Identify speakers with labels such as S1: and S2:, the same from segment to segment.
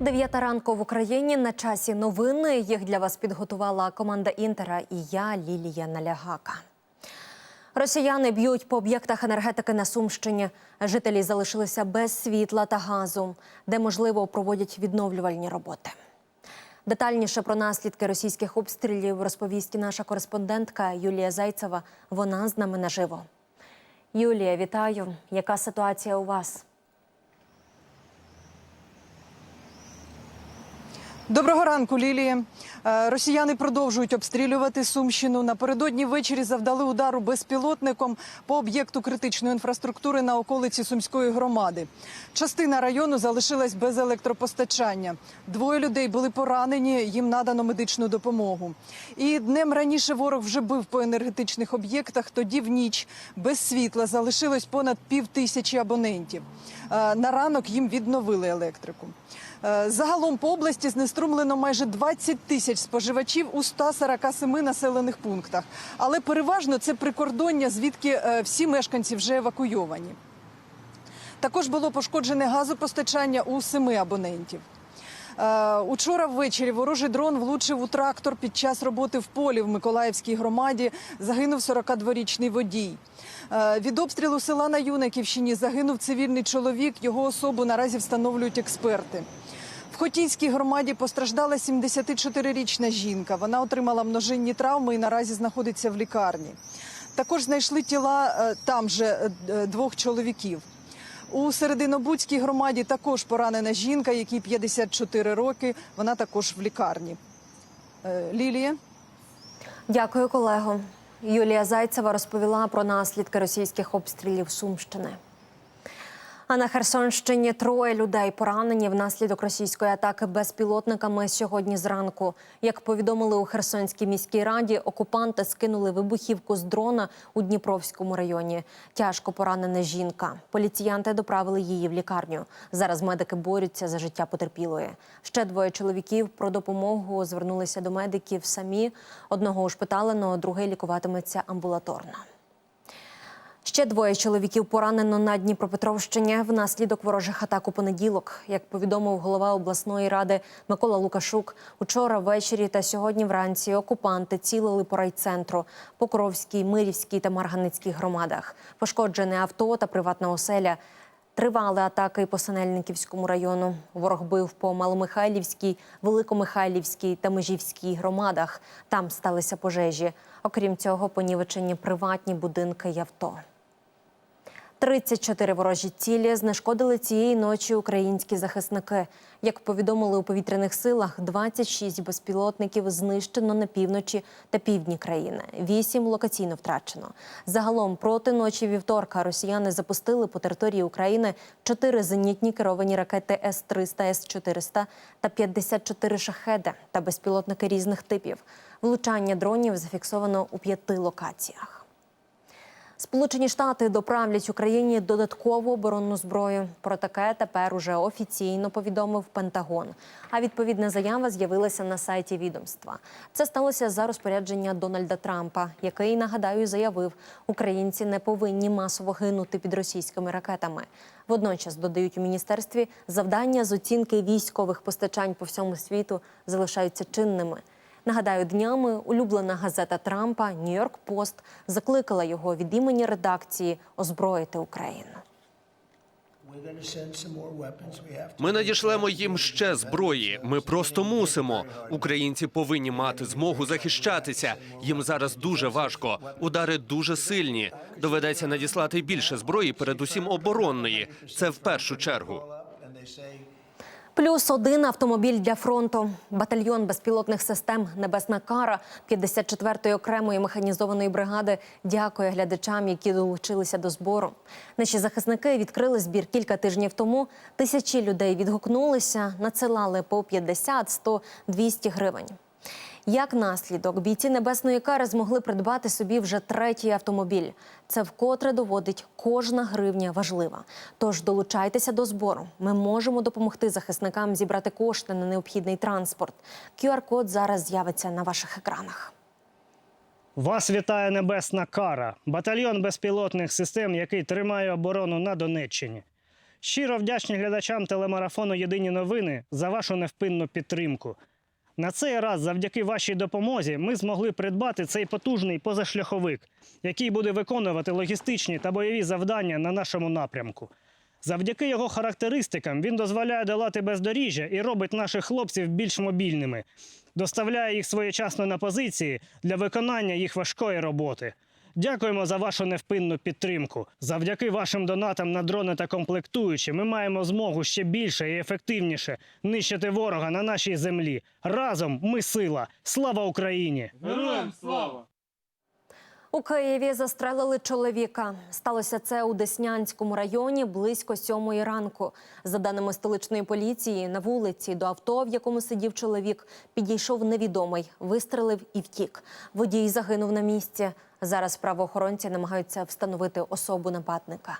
S1: Дев'ята ранку в Україні на часі новини. Їх для вас підготувала команда Інтера і я, Лілія Налягака. Росіяни б'ють по об'єктах енергетики на Сумщині. Жителі залишилися без світла та газу, де можливо проводять відновлювальні роботи. Детальніше про наслідки російських обстрілів розповість наша кореспондентка Юлія Зайцева. Вона з нами наживо. Юлія, вітаю. Яка ситуація у вас?
S2: Доброго ранку, Лілії. Е, Росіяни продовжують обстрілювати Сумщину. Напередодні ввечері завдали удару безпілотником по об'єкту критичної інфраструктури на околиці Сумської громади. Частина району залишилась без електропостачання. Двоє людей були поранені, їм надано медичну допомогу. І днем раніше ворог вже бив по енергетичних об'єктах. Тоді в ніч без світла залишилось понад пів тисячі абонентів. Е, На ранок їм відновили електрику. Загалом по області знеструмлено майже 20 тисяч споживачів у 147 населених пунктах. Але переважно це прикордоння, звідки е, всі мешканці вже евакуйовані. Також було пошкоджене газопостачання у семи абонентів. Е, Учора ввечері ворожий дрон влучив у трактор під час роботи в полі в Миколаївській громаді. Загинув 42-річний водій. Е, Від обстрілу села на Юнаківщині загинув цивільний чоловік. Його особу наразі встановлюють експерти. Хотінській громаді постраждала 74-річна жінка. Вона отримала множинні травми і наразі знаходиться в лікарні. Також знайшли тіла е, там же е, двох чоловіків. У Серединобудській громаді також поранена жінка, якій 54 роки. Вона також в лікарні. Е, Лілія.
S1: Дякую, колего. Юлія Зайцева розповіла про наслідки російських обстрілів Сумщини. А на Херсонщині троє людей поранені внаслідок російської атаки безпілотниками сьогодні зранку. Як повідомили у Херсонській міській раді, окупанти скинули вибухівку з дрона у Дніпровському районі. Тяжко поранена жінка. Поліціянти доправили її в лікарню. Зараз медики борються за життя потерпілої. Ще двоє чоловіків про допомогу звернулися до медиків самі. Одного ушпиталено, другий лікуватиметься амбулаторно. Ще двоє чоловіків поранено на Дніпропетровщині внаслідок ворожих атак у понеділок. Як повідомив голова обласної ради Микола Лукашук, учора ввечері та сьогодні вранці окупанти цілили по райцентру, Покровській, Мирівській та Марганецькій громадах. Пошкоджене авто та приватна оселя. Тривали атаки по Синельниківському району. Ворог бив по Маломихайлівській, Великомихайлівській та Межівській громадах. Там сталися пожежі. Окрім цього, понівечені приватні будинки й авто. 34 ворожі цілі знешкодили цієї ночі українські захисники. Як повідомили у повітряних силах, 26 безпілотників знищено на півночі та півдні країни. Вісім локаційно втрачено. Загалом проти ночі вівторка росіяни запустили по території України 4 зенітні керовані ракети С-300, С-400 та 54 шахеди та безпілотники різних типів. Влучання дронів зафіксовано у п'яти локаціях. Сполучені Штати доправлять Україні додаткову оборонну зброю. Про таке тепер уже офіційно повідомив Пентагон. А відповідна заява з'явилася на сайті відомства. Це сталося за розпорядження Дональда Трампа, який нагадаю заявив, українці не повинні масово гинути під російськими ракетами. Водночас додають у міністерстві завдання з оцінки військових постачань по всьому світу залишаються чинними. Нагадаю, днями улюблена газета Трампа Нью-Йорк Пост закликала його від імені редакції озброїти Україну.
S3: Ми надішлемо їм ще зброї. Ми просто мусимо. Українці повинні мати змогу захищатися. Їм зараз дуже важко. Удари дуже сильні. Доведеться надіслати більше зброї, передусім оборонної. Це в першу чергу.
S1: Плюс один автомобіль для фронту. Батальйон безпілотних систем Небесна кара 54-ї окремої механізованої бригади дякує глядачам, які долучилися до збору. Наші захисники відкрили збір кілька тижнів тому. Тисячі людей відгукнулися, надсилали по 50, 100, 200 гривень. Як наслідок, бійці небесної кари змогли придбати собі вже третій автомобіль. Це вкотре доводить, кожна гривня важлива. Тож долучайтеся до збору. Ми можемо допомогти захисникам зібрати кошти на необхідний транспорт. QR-код зараз з'явиться на ваших екранах.
S4: Вас вітає небесна кара, батальйон безпілотних систем, який тримає оборону на Донеччині. Щиро вдячні глядачам телемарафону Єдині новини за вашу невпинну підтримку. На цей раз, завдяки вашій допомозі, ми змогли придбати цей потужний позашляховик, який буде виконувати логістичні та бойові завдання на нашому напрямку. Завдяки його характеристикам він дозволяє долати бездоріжжя і робить наших хлопців більш мобільними, доставляє їх своєчасно на позиції для виконання їх важкої роботи. Дякуємо за вашу невпинну підтримку. Завдяки вашим донатам на дрони та комплектуючі ми маємо змогу ще більше і ефективніше нищити ворога на нашій землі. Разом ми сила. Слава Україні! Героям слава!
S1: У Києві застрелили чоловіка. Сталося це у Деснянському районі близько сьомої ранку. За даними столичної поліції, на вулиці до авто, в якому сидів чоловік, підійшов невідомий, вистрелив і втік. Водій загинув на місці. Зараз правоохоронці намагаються встановити особу нападника.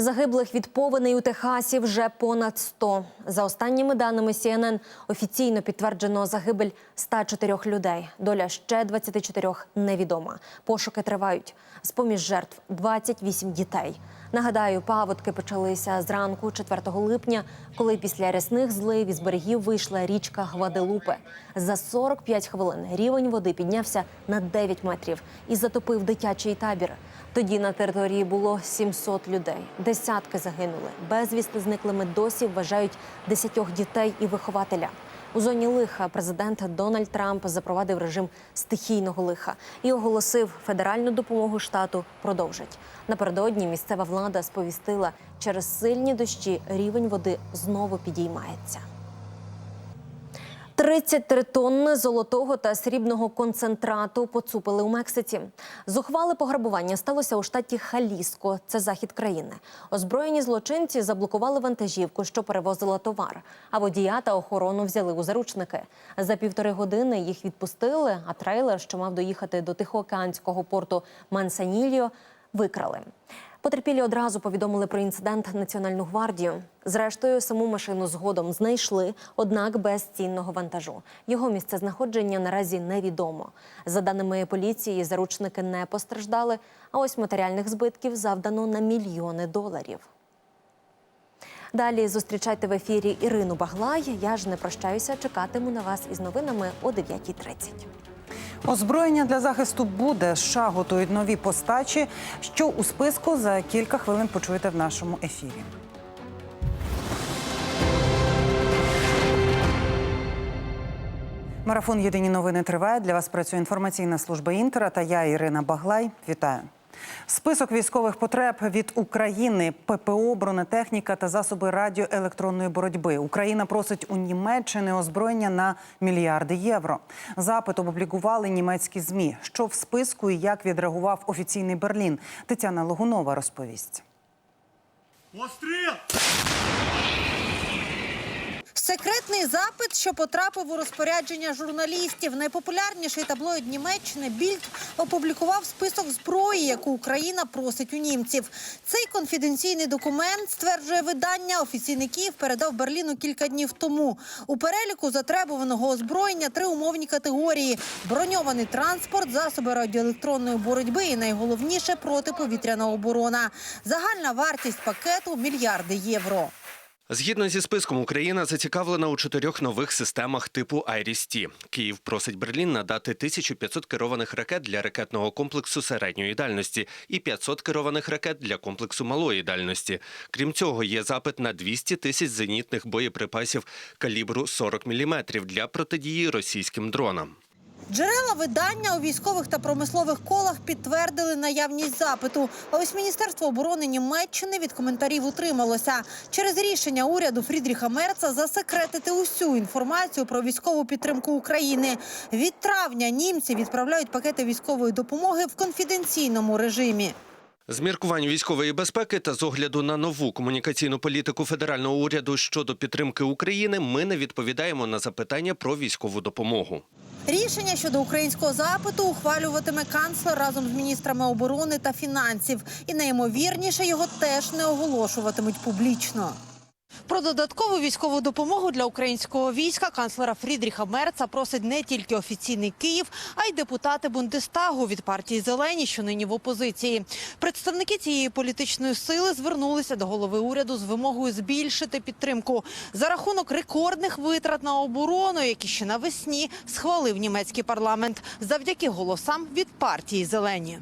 S1: Загиблих від повеней у Техасі вже понад 100. За останніми даними CNN, офіційно підтверджено загибель 104 людей. Доля ще 24 невідома. Пошуки тривають. З-поміж жертв 28 дітей. Нагадаю, паводки почалися зранку 4 липня, коли після рясних злив із берегів вийшла річка Гваделупе. За 45 хвилин рівень води піднявся на 9 метрів і затопив дитячий табір. Тоді на території було 700 людей. Десятки загинули. Безвісти зниклими досі вважають десятьох дітей і вихователя. У зоні лиха президент Дональд Трамп запровадив режим стихійного лиха і оголосив федеральну допомогу штату продовжить. Напередодні місцева влада сповістила, через сильні дощі рівень води знову підіймається. 33 тонни золотого та срібного концентрату поцупили у Мексиці. Зухвале пограбування сталося у штаті Халіско, це захід країни. Озброєні злочинці заблокували вантажівку, що перевозила товар. А водія та охорону взяли у заручники. За півтори години їх відпустили, а трейлер, що мав доїхати до тихоокеанського порту Мансанільо, викрали. Потерпілі одразу повідомили про інцидент Національну гвардію. Зрештою, саму машину згодом знайшли, однак без цінного вантажу. Його місце знаходження наразі невідомо. За даними поліції, заручники не постраждали, а ось матеріальних збитків завдано на мільйони доларів. Далі зустрічайте в ефірі Ірину Баглай. Я ж не прощаюся. Чекатиму на вас із новинами о 9.30.
S5: Озброєння для захисту буде. США готують нові постачі. Що у списку за кілька хвилин почуєте в нашому ефірі. Марафон Єдині новини триває. Для вас працює інформаційна служба Інтера та я, Ірина Баглай. Вітаю. Список військових потреб від України, ППО, бронетехніка та засоби радіоелектронної боротьби. Україна просить у Німеччини озброєння на мільярди євро. Запит опублікували німецькі змі. Що в списку і як відреагував офіційний Берлін? Тетяна Логунова розповість.
S6: Секретний запит, що потрапив у розпорядження журналістів. Найпопулярніший таблоїд Німеччини Більд опублікував список зброї, яку Україна просить у німців. Цей конфіденційний документ стверджує видання. Офіційний Київ передав Берліну кілька днів тому. У переліку затребуваного озброєння три умовні категорії: броньований транспорт, засоби радіоелектронної боротьби і найголовніше протиповітряна оборона. Загальна вартість пакету мільярди євро.
S3: Згідно зі списком, Україна зацікавлена у чотирьох нових системах типу «Айріс-Ті». Київ просить Берлін надати 1500 керованих ракет для ракетного комплексу середньої дальності і 500 керованих ракет для комплексу малої дальності. Крім цього, є запит на 200 тисяч зенітних боєприпасів калібру 40 мм для протидії російським дронам.
S6: Джерела видання у військових та промислових колах підтвердили наявність запиту. А ось Міністерство оборони Німеччини від коментарів утрималося через рішення уряду Фрідріха Мерца засекретити усю інформацію про військову підтримку України. Від травня німці відправляють пакети військової допомоги в конфіденційному режимі.
S3: З міркувань військової безпеки та з огляду на нову комунікаційну політику федерального уряду щодо підтримки України, ми не відповідаємо на запитання про військову допомогу.
S6: Рішення щодо українського запиту ухвалюватиме канцлер разом з міністрами оборони та фінансів. І найімовірніше його теж не оголошуватимуть публічно. Про додаткову військову допомогу для українського війська канцлера Фрідріха Мерца просить не тільки офіційний Київ, а й депутати Бундестагу від партії Зелені, що нині в опозиції. Представники цієї політичної сили звернулися до голови уряду з вимогою збільшити підтримку за рахунок рекордних витрат на оборону, які ще навесні схвалив німецький парламент завдяки голосам від партії Зелені.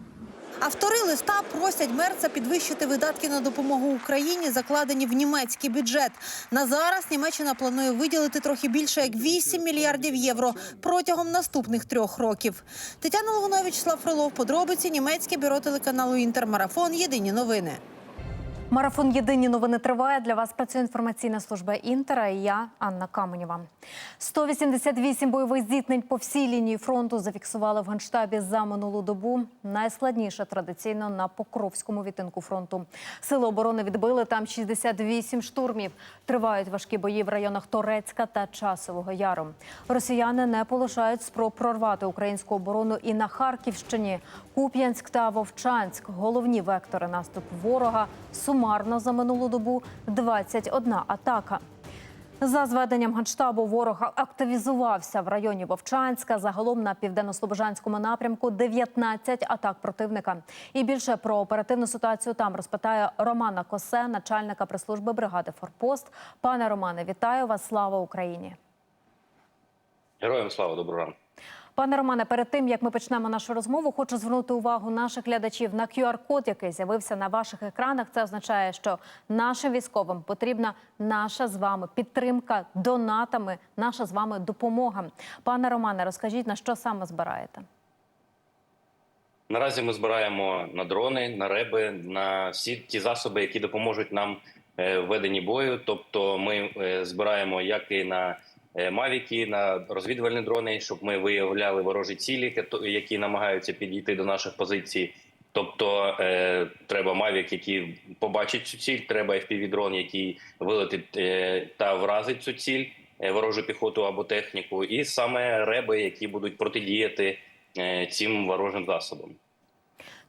S6: Автори листа просять Мерца підвищити видатки на допомогу Україні, закладені в німецький бюджет. На зараз Німеччина планує виділити трохи більше як 8 мільярдів євро протягом наступних трьох років. Тетяна Логунович, Слав Фрилов, подробиці німецьке бюро телеканалу Інтермарафон. Єдині новини.
S7: Марафон Єдині новини триває. Для вас працює інформаційна служба Інтера. І я Анна Каменєва. 188 бойових зіткнень по всій лінії фронту зафіксували в генштабі за минулу добу. Найскладніше традиційно на Покровському відтинку фронту. Сили оборони відбили там 68 штурмів. Тривають важкі бої в районах Торецька та Часового Яру. Росіяни не полишають спроб прорвати українську оборону і на Харківщині. Куп'янськ та Вовчанськ головні вектори наступу ворога. Сумарно за минулу добу 21 атака. За зведенням генштабу ворог активізувався в районі Вовчанська. Загалом на південно-слобожанському напрямку 19 атак противника. І більше про оперативну ситуацію там розпитає Романа Косе, начальника прес-служби бригади Форпост. Пане Романе, вітаю вас! Слава Україні!
S8: Героям слава доброго ранку.
S7: Пане Романе, перед тим як ми почнемо нашу розмову, хочу звернути увагу наших глядачів на QR-код, який з'явився на ваших екранах. Це означає, що нашим військовим потрібна наша з вами підтримка донатами, наша з вами допомога. Пане Романе, розкажіть на що саме збираєте?
S8: Наразі ми збираємо на дрони, на реби, на всі ті засоби, які допоможуть нам е, в веденні бою. Тобто, ми е, збираємо як і на мавіки, на розвідувальні дрони, щоб ми виявляли ворожі цілі, які намагаються підійти до наших позицій. Тобто е, треба мавік, який побачить цю ціль, треба FPV-дрон, який вилетить е, та вразить цю ціль, е, ворожу піхоту або техніку, і саме реби, які будуть протидіяти е, цим ворожим засобам.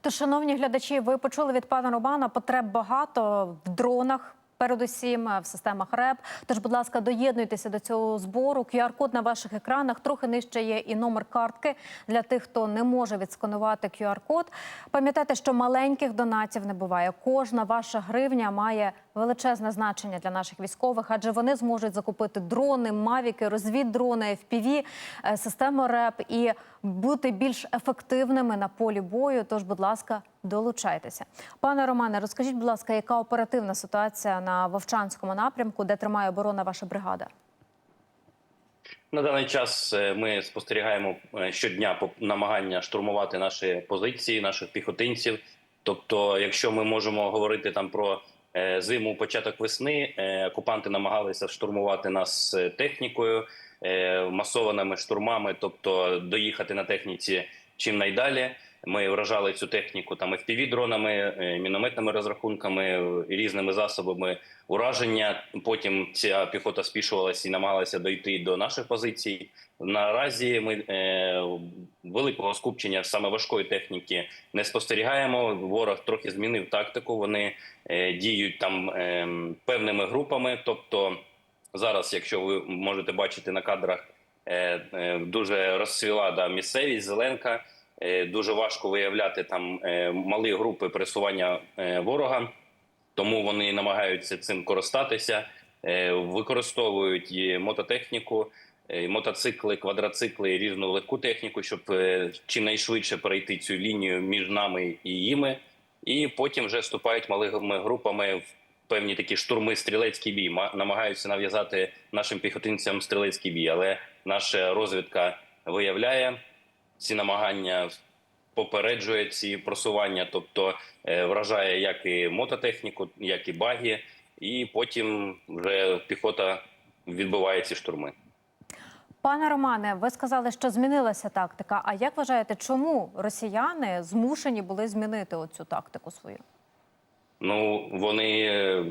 S7: Тож, шановні глядачі, ви почули від пана Романа потреб багато в дронах. Передусім в системах РЕП. Тож, будь ласка, доєднуйтеся до цього збору. QR-код на ваших екранах трохи нижче є і номер картки для тих, хто не може відсканувати QR-код. Пам'ятайте, що маленьких донатів не буває. Кожна ваша гривня має величезне значення для наших військових, адже вони зможуть закупити дрони, мавіки, розвіддрони, FPV, е, систему РЕП і бути більш ефективними на полі бою. Тож, будь ласка, долучайтеся. Пане Романе, розкажіть, будь ласка, яка оперативна ситуація на Вовчанському напрямку, де тримає оборона ваша бригада?
S8: На даний час е, ми спостерігаємо е, щодня намагання штурмувати наші позиції, наших піхотинців. Тобто, якщо ми можемо говорити там про е, зиму, початок весни, окупанти намагалися штурмувати нас технікою, масованими штурмами, тобто доїхати на техніці чим найдалі. Ми вражали цю техніку там FPV-дронами, е, мінометними розрахунками, е, різними засобами ураження. Потім ця піхота спішувалася і намагалася дойти до наших позицій. Наразі ми е, великого скупчення саме важкої техніки не спостерігаємо. Ворог трохи змінив тактику. Вони е, діють там е, певними групами. Тобто зараз, якщо ви можете бачити на кадрах, е, е, дуже розцвіла да, місцевість, зеленка. Е, Дуже важко виявляти там малі групи пересування ворога тому вони намагаються цим користатися, використовують мототехніку, мотоцикли, квадроцикли, різну легку техніку, щоб чимнайшвидше перейти цю лінію між нами і їми, і потім вже вступають малими групами в певні такі штурми стрілецький бій. Ма- намагаються нав'язати нашим піхотинцям стрілецький бій, але наша розвідка виявляє ці намагання попереджує ці просування, тобто е, вражає як і мототехніку, як і баги, і потім вже піхота відбиває ці штурми.
S7: Пане Романе, ви сказали, що змінилася тактика. А як вважаєте, чому росіяни змушені були змінити оцю тактику свою?
S8: Ну вони е,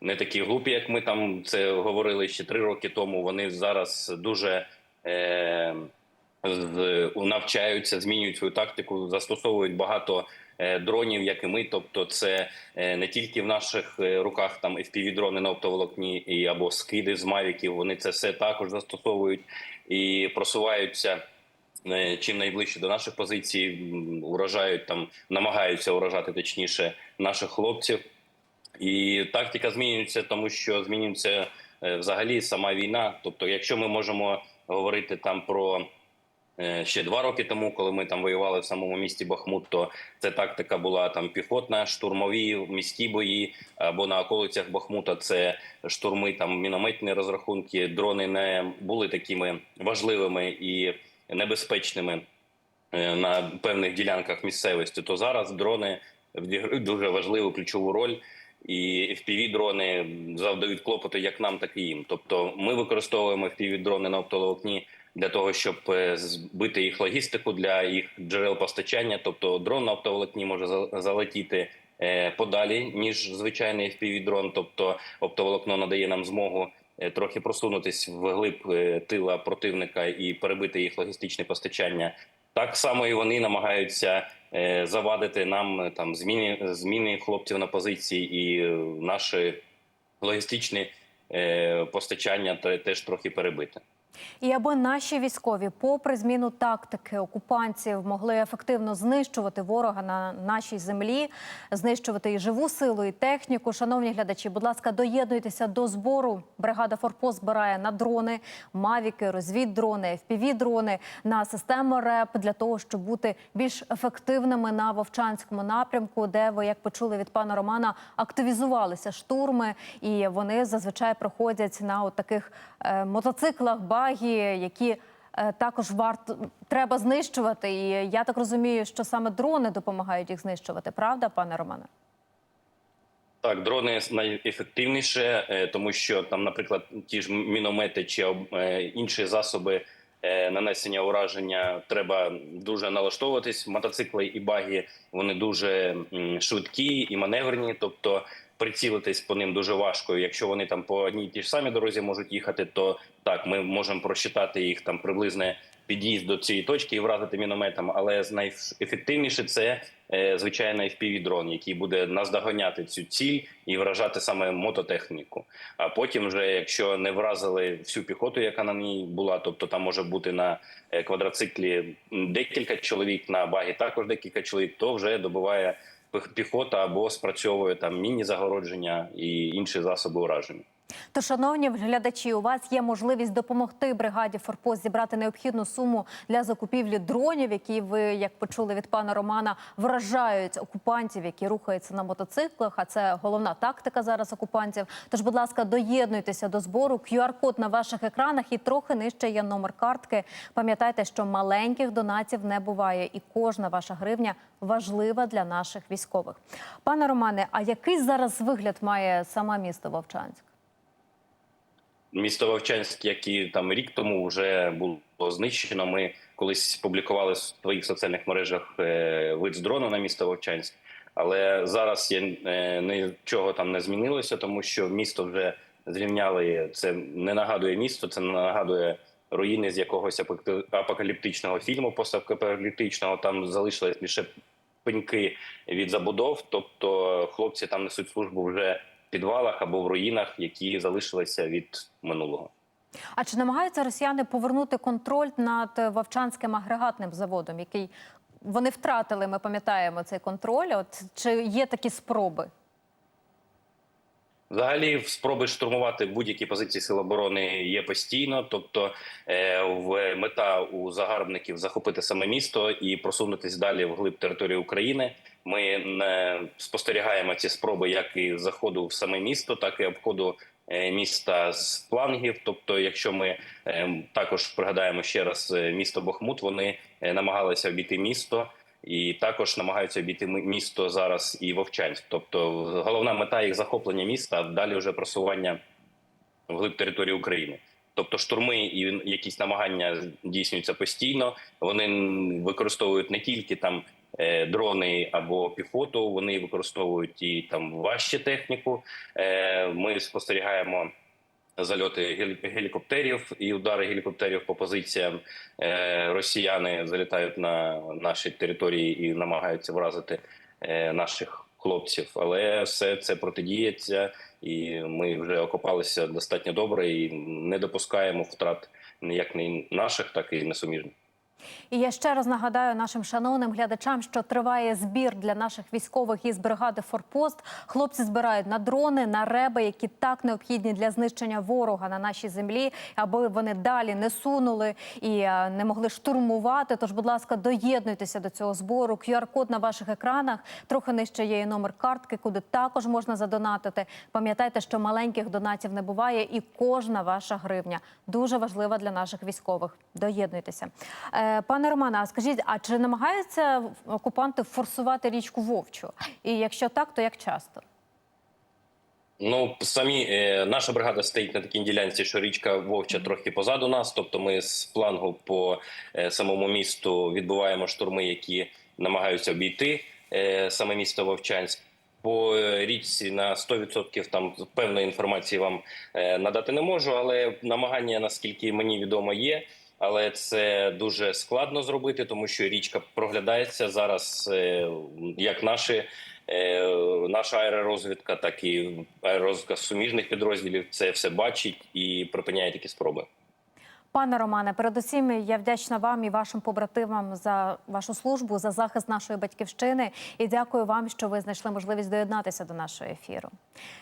S8: не такі глупі, як ми там це говорили ще три роки тому. Вони зараз дуже е, навчаються, змінюють свою тактику, застосовують багато е, дронів, як і ми. Тобто, це е, не тільки в наших руках там fpv дрони на оптоволокні і або скиди з мавіків. Вони це все також застосовують і просуваються. Чим найближче до наших позицій м, уражають там, намагаються уражати точніше наших хлопців. І тактика змінюється, тому що змінюється е, взагалі сама війна. Тобто, якщо ми можемо говорити там про е, ще два роки тому, коли ми там воювали в самому місті Бахмут, то це тактика була там піхотна, штурмові міські бої або на околицях Бахмута. Це штурми, там мінометні розрахунки. Дрони не були такими важливими і небезпечними е, на певних ділянках місцевості. То зараз дрони відіграють дуже важливу ключову роль. І fpv дрони завдають клопоту як нам, так і їм. Тобто, ми використовуємо fpv дрони на оптоволокні для того, щоб е, збити їх логістику для їх джерел постачання. Тобто, дрон на оптоволокні може за- залетіти е, подалі ніж звичайний fpv дрон. Тобто, оптоволокно надає нам змогу трохи просунутись вглиб глиб тила противника і перебити їх логістичне постачання. Так само і вони намагаються е, завадити нам е, там зміни зміни хлопців на позиції, і е, наші логістичні е, постачання те- теж трохи перебити.
S7: І аби наші військові, попри зміну тактики окупантів, могли ефективно знищувати ворога на нашій землі, знищувати і живу силу, і техніку. Шановні глядачі, будь ласка, доєднуйтеся до збору. Бригада Форпост збирає на дрони, мавіки, розвіддрони, FPV-дрони, на систему РЕП для того, щоб бути більш ефективними на Вовчанському напрямку, де ви, як почули від пана Романа, активізувалися штурми, і вони зазвичай проходять на от таких е, мотоциклах, багі, які е, також варто треба знищувати. І я так розумію, що саме дрони допомагають їх знищувати. Правда, пане Романе?
S8: Так, дрони найефективніше, е, тому що там, наприклад, ті ж міномети чи е, інші засоби нанесення ураження треба дуже налаштовуватись. Мотоцикли і баги вони дуже швидкі і маневрені, тобто прицілитись по ним дуже важко. Якщо вони там по одній і тій ж самій дорозі можуть їхати, то так ми можемо просчитати їх там приблизне під'їзд до цієї точки і вразити мінометом. Але найефективніше це е, звичайно fpv дрон, який буде наздоганяти цю ціль і вражати саме мототехніку. А потім, вже якщо не вразили всю піхоту, яка на ній була, тобто там може бути на е, квадроциклі декілька чоловік, на багі також декілька чоловік, то вже добуває піхота або спрацьовує там міні загородження і інші засоби ураження.
S7: То, шановні глядачі, у вас є можливість допомогти бригаді Форпост зібрати необхідну суму для закупівлі дронів, які ви, як почули від пана Романа, вражають окупантів, які рухаються на мотоциклах. А це головна тактика зараз окупантів. Тож, будь ласка, доєднуйтеся до збору. QR-код на ваших екранах і трохи нижче є номер картки. Пам'ятайте, що маленьких донатів не буває, і кожна ваша гривня важлива для наших військових. Пане Романе, а який зараз вигляд має саме місто Вовчанськ?
S8: Місто Вовчанськ, як і там рік тому вже було знищено. Ми колись публікували в своїх соціальних мережах е, вид з дрону на місто Вовчанськ, але зараз є е, нічого там не змінилося, тому що місто вже зрівняли. Це не нагадує місто, це не нагадує руїни з якогось апок- апокаліптичного фільму, постапокаліптичного. Там залишились лише пеньки від забудов. Тобто хлопці там несуть службу вже підвалах або в руїнах, які залишилися від минулого.
S7: А чи намагаються росіяни повернути контроль над Вовчанським агрегатним заводом, який вони втратили? Ми пам'ятаємо цей контроль. От чи є такі спроби?
S8: Взагалі, спроби штурмувати будь-які позиції сил оборони є постійно. Тобто, е, в мета у загарбників захопити саме місто і просунутись далі вглиб території України. Ми не спостерігаємо ці спроби як і заходу в саме місто, так і обходу е, міста з флангів. Тобто, якщо ми е, також пригадаємо ще раз е, місто Бахмут, вони е, намагалися обійти місто. І також намагаються обійти місто зараз і Вовчанськ. Тобто головна мета їх захоплення міста, далі вже просування вглиб території України. Тобто штурми і якісь намагання здійснюються постійно. Вони використовують не тільки там е, дрони або піхоту, вони використовують і там важче техніку. Е, Ми спостерігаємо зальоти гелі- гелікоптерів і удари гелікоптерів по позиціям. Е, Росіяни залітають на наші території і намагаються вразити наших хлопців. Але все це протидіється, і ми вже окопалися достатньо добре і не допускаємо втрат ніяк не наших, так і несуміжних.
S7: І я ще раз нагадаю нашим шановним глядачам, що триває збір для наших військових із бригади Форпост. Хлопці збирають на дрони, на реби, які так необхідні для знищення ворога на нашій землі, аби вони далі не сунули і е, не могли штурмувати. Тож, будь ласка, доєднуйтеся до цього збору. QR-код на ваших екранах. Трохи нижче є і номер картки, куди також можна задонатити. Пам'ятайте, що маленьких донатів не буває, і кожна ваша гривня дуже важлива для наших військових. Доєднуйтеся. Пане Романе, а скажіть, а чи намагаються окупанти форсувати річку Вовчу? І якщо так, то як часто?
S8: Ну самі е, наша бригада стоїть на такій ділянці, що річка Вовча трохи позаду нас. Тобто, ми з флангу по е, самому місту відбуваємо штурми, які намагаються обійти е, саме місто Вовчанськ. По е, річці на 100% там певної інформації вам е, надати не можу, але намагання, наскільки мені відомо, є. Але це дуже складно зробити, тому що річка проглядається зараз, е, як наші Е, наша аеророзвідка, так і аеророзвідка суміжних підрозділів це все бачить і припиняє такі спроби.
S7: Пане Романе, передусім я вдячна вам і вашим побратимам за вашу службу, за захист нашої батьківщини. І дякую вам, що ви знайшли можливість доєднатися до нашого ефіру.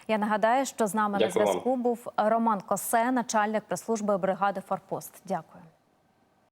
S7: Я нагадаю, що з нами
S8: Дякую
S7: на зв'язку був Роман Косе, начальник прес-служби бригади Форпост. Дякую.